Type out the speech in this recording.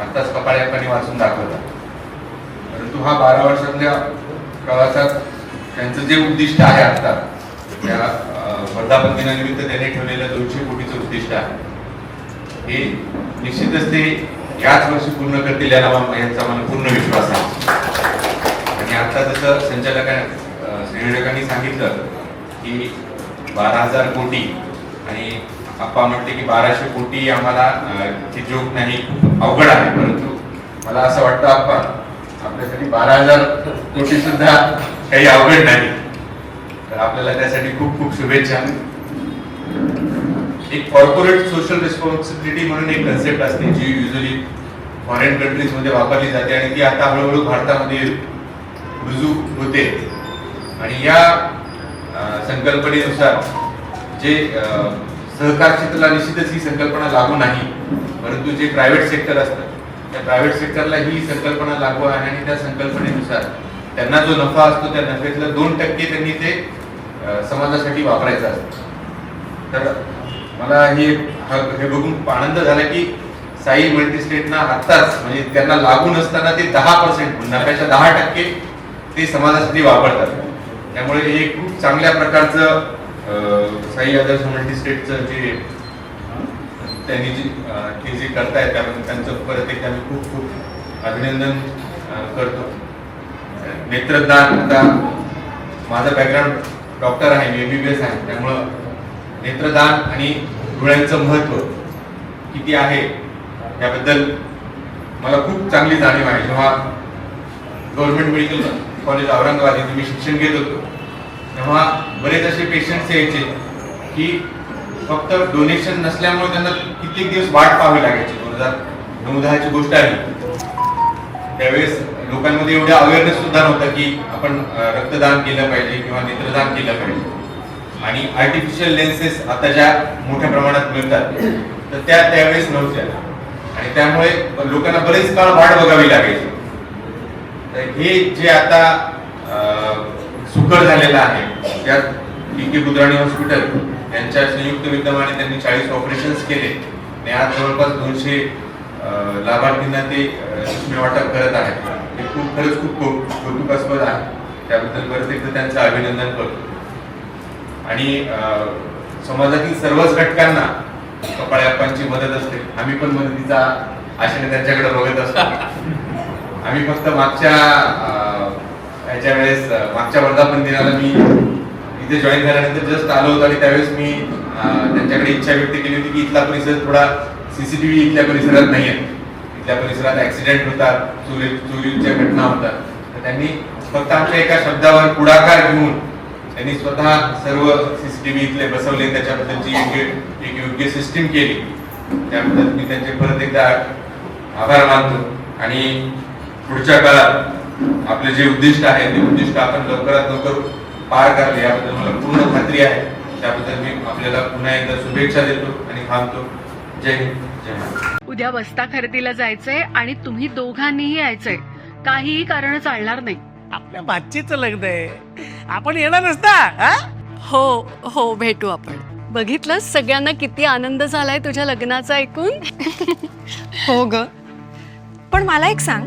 आत्ताच कपाळ्यापाणी वाचून दाखवला. परंतु हा बारा वर्षातल्या प्रवासात त्यांचं जे उद्दिष्ट आहे आता त्या वर्धापन दिनानिमित्त त्यांनी ठेवलेलं दोनशे कोटीचं उद्दिष्ट आहे. हे निश्चितच ते याच वर्षी पूर्ण करतील याला यांचा मला पूर्ण विश्वास आहे. आणि आता जसं संचालकांनी संयोजकांनी सांगितलं की बारा हजार कोटी आणि आप्पा म्हटले की बाराशे कोटी आम्हाला ची जोक नाही अवघड आहे. परंतु मला असं वाटतं आप्पा आपल्यासाठी बारा हजार कोटी सुद्धा काही अवघड नाही. तर आपल्याला त्यासाठी खूप खूप शुभेच्छा. एक कॉर्पोरेट सोशल रिस्पॉन्सिबिलिटी म्हणून एक कन्सेप्ट असते जी युजली फॉरेन कंट्रीजमध्ये वापरली जाते आणि ती आता हळूहळू भारतामध्ये रुजू होते. आणि या संकल्पनेनुसार जे सहकार क्षेत्राला निश्चितच ही संकल्पना लागू नाही. परंतु जे प्रायव्हेट सेक्टर असतं त्या प्रायव्हेट सेक्टरला ही संकल्पना लागू आहे आणि त्या संकल्पनेनुसार त्यांना जो नफा असतो त्या नफ्यातलं दोन टक्के त्यांनी ते समाजासाठी वापरायचं असतं. तर मला हे हा- हे बघून खूप आनंद झाला की साई मल्टीस्टेटना आत्ताच म्हणजे त्यांना लागून असताना ते दहा पर्सेंट नफ्याच्या दहा टक्के ते समाजासाठी वापरतात. त्यामुळे हे खूप चांगल्या प्रकारचं साई आदर्श मल्टीस्टेटचं जे त्यांनी जे ते जे करतायत त्याबद्दल त्यांचं परत एकदा मी खूप खूप अभिनंदन करतो. नेत्रदान आता बॅकग्राऊंड डॉक्टर आहे मी एस आहे त्यामुळं नेत्रदान आणि डोळ्यांचं महत्त्व किती आहे याबद्दल मला खूप चांगली जाणीव आहे. जेव्हा गव्हर्नमेंट मेडिकल कॉलेज औरंगाबाद इथे मी शिक्षण घेत होतो तेव्हा बरेच असे पेशंट्स यायचे की फक्त डोनेशन नसल्यामुळे त्यांना कित्येक दिवस वाट पाहावी लागायची. दोन हजार नऊ दहाची गोष्ट आहे. त्यावेळेस लोकांमध्ये एवढ्या अवेअरनेस सुद्धा नव्हता की आपण रक्तदान केलं पाहिजे किंवा नेत्रदान केलं पाहिजे. आणि आर्टिफिशियल लेन्सेस आता ज्या मोठ्या प्रमाणात मिळतात तर त्या त्यावेळेस नव्हत्या. आणि त्यामुळे लोकांना बरेच काळ वाट बघावी लागायची. तर हे जे आता सुकर झालेला आहे. त्यात डी के बुद्राणी हॉस्पिटल यांच्या संयुक्त विद्यमाने त्यांनी चाळीस ऑपरेशन्स केले. आणि आज जवळपास दोनशे लाभार्थींना ते अं, वाटप करत आहेत. हे खूप खरंच खूप कौतुकास्पद आहे. त्याबद्दल परत एकदा त्यांचं अभिनंदन करतो. आणि अं, समाजातील सर्वच घटकांना कपाळ्याप्पांची मदत असते. आम्ही पण मदतीचा आशेने त्यांच्याकडे बघत असतो. आम्ही फक्त मागच्या ह्याच्या वेळेस मागच्या वर्धापन दिनाला मी इथे जॉईन झाल्यानंतर जस्ट आलो होतो आणि त्यावेळेस मी त्यांच्याकडे इच्छा व्यक्त केली होती की इथला परिसर थोडा सीसीटीव्ही इथल्या परिसरात नाही आहे इथल्या परिसरात ऍक्सिडेंट होतात चोरी चोरीच्या घटना होतात. तर त्यांनी फक्त आमच्या एका शब्दावर पुढाकार घेऊन त्यांनी स्वतः सर्व सीसीटीव्ही इथले बसवले त्याच्याबद्दलची योग्य एक योग्य सिस्टीम केली. त्याबद्दल मी त्यांचे परत एकदा आभार मानतो. आणि पुढच्या काळात आपले जे उद्दिष्ट आहे ते उद्दिष्ट आपण लवकरात लवकर पार करले याबद्दल मला पूर्ण खात्री आहे. त्याबद्दल मी आपल्याला पुन्हा एकदा शुभेच्छा देतो आणि थांबतो. जय हिंद जय महाराष्ट्र. उद्या बस्ता खरेदीला जायचंय आणि तुम्ही दोघांनीही यायचंय. काहीही कारण चालणार नाही. आपल्या भाचीचं लग्न आहे. आपण येणार नसता हा? हो हो भेटू आपण. बघितलं सगळ्यांना किती आनंद झालाय तुझ्या लग्नाचा ऐकून? हो ग. पण मला एक सांग.